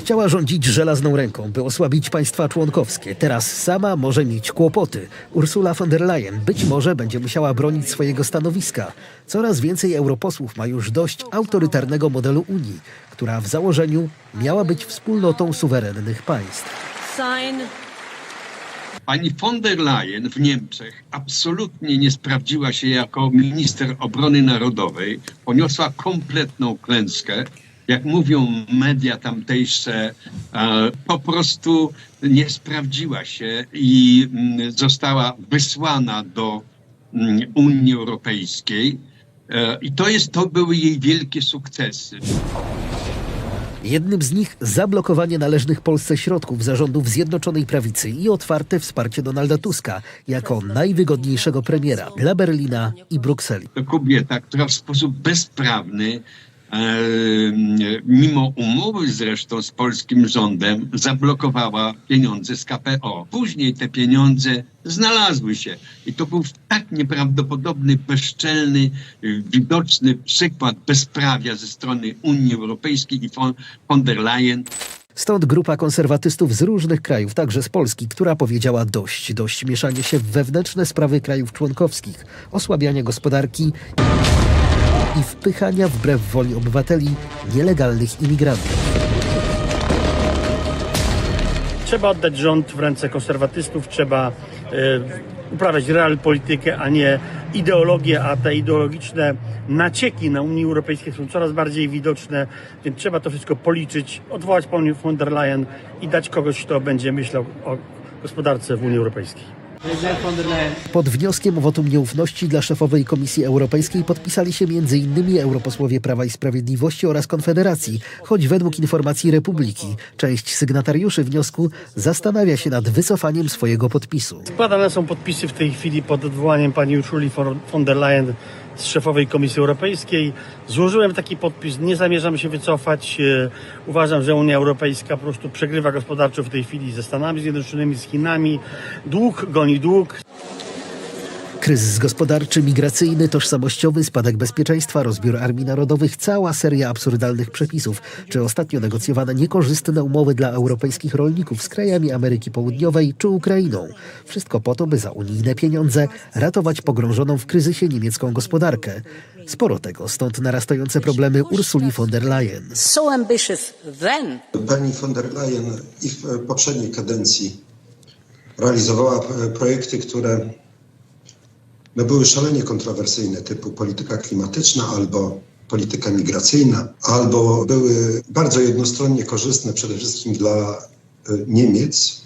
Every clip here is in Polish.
Chciała rządzić żelazną ręką, by osłabić państwa członkowskie. Teraz sama może mieć kłopoty. Ursula von der Leyen być może będzie musiała bronić swojego stanowiska. Coraz więcej europosłów ma już dość autorytarnego modelu Unii, która w założeniu miała być wspólnotą suwerennych państw. sign Pani von der Leyen w Niemczech absolutnie nie sprawdziła się jako minister obrony narodowej. Poniosła kompletną klęskę. Jak mówią media tamtejsze, po prostu nie sprawdziła się i mm, została wysłana do mm, Unii Europejskiej. E, I to, jest, to były jej wielkie sukcesy. Jednym z nich zablokowanie należnych Polsce środków zarządów Zjednoczonej Prawicy i otwarte wsparcie Donalda Tuska jako najwygodniejszego premiera dla Berlina i Brukseli. to kobieta, która w sposób bezprawny, mimo umowy zresztą z polskim rządem, zablokowała pieniądze z KPO. Później te pieniądze znalazły się. I to był tak nieprawdopodobny, bezczelny, widoczny przykład bezprawia ze strony Unii Europejskiej i von, der Leyen. Stąd grupa konserwatystów z różnych krajów, także z Polski, która powiedziała dość, dość mieszania się w wewnętrzne sprawy krajów członkowskich, osłabiania gospodarki i wpychania wbrew woli obywateli nielegalnych imigrantów. Trzeba oddać rząd w ręce konserwatystów, trzeba e, uprawiać real politykę, a nie ideologię, a te ideologiczne nacieki na Unii Europejskiej są coraz bardziej widoczne, więc trzeba to wszystko policzyć, odwołać panią von der Leyen i dać kogoś, kto będzie myślał o gospodarce w Unii Europejskiej. Pod wnioskiem o wotum nieufności dla szefowej Komisji Europejskiej podpisali się m.in. europosłowie Prawa i Sprawiedliwości oraz Konfederacji, choć według informacji Republiki część sygnatariuszy wniosku zastanawia się nad wycofaniem swojego podpisu. Składane są podpisy w tej chwili pod odwołaniem pani Ursuli von- von der Leyen z szefowej Komisji Europejskiej. Złożyłem taki podpis, nie zamierzam się wycofać. E, Uważam, że Unia Europejska po prostu przegrywa gospodarczo w tej chwili ze Stanami Zjednoczonymi, z Chinami. Dług goni dług. Kryzys gospodarczy, migracyjny, tożsamościowy, spadek bezpieczeństwa, rozbiór armii narodowych, cała seria absurdalnych przepisów, czy ostatnio negocjowane niekorzystne umowy dla europejskich rolników z krajami Ameryki Południowej czy Ukrainą. Wszystko po to, by za unijne pieniądze ratować pogrążoną w kryzysie niemiecką gospodarkę. Sporo tego, stąd narastające problemy Ursuli von der Leyen. so ambitious then Pani von der Leyen i w poprzedniej kadencji realizowała e, projekty, które no, były szalenie kontrowersyjne, typu polityka klimatyczna albo polityka migracyjna, albo były bardzo jednostronnie korzystne przede wszystkim dla e, Niemiec,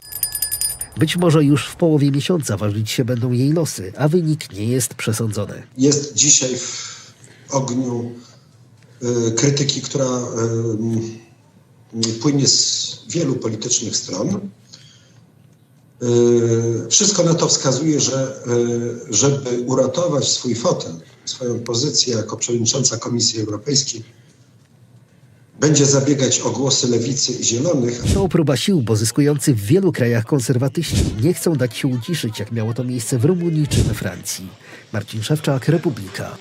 Być może już w połowie miesiąca ważyć się będą jej losy, a wynik nie jest przesądzony. jest dzisiaj w ogniu y, krytyki, która y, płynie z wielu politycznych stron. Y, Wszystko na to wskazuje, że y, żeby uratować swój fotel, swoją pozycję jako przewodnicząca Komisji Europejskiej, będzie zabiegać o głosy lewicy i zielonych, To próba sił, bo zyskujący w wielu krajach konserwatyści nie chcą dać się uciszyć, jak miało to miejsce w Rumunii czy we Francji. Marcin Szewczak, Republika.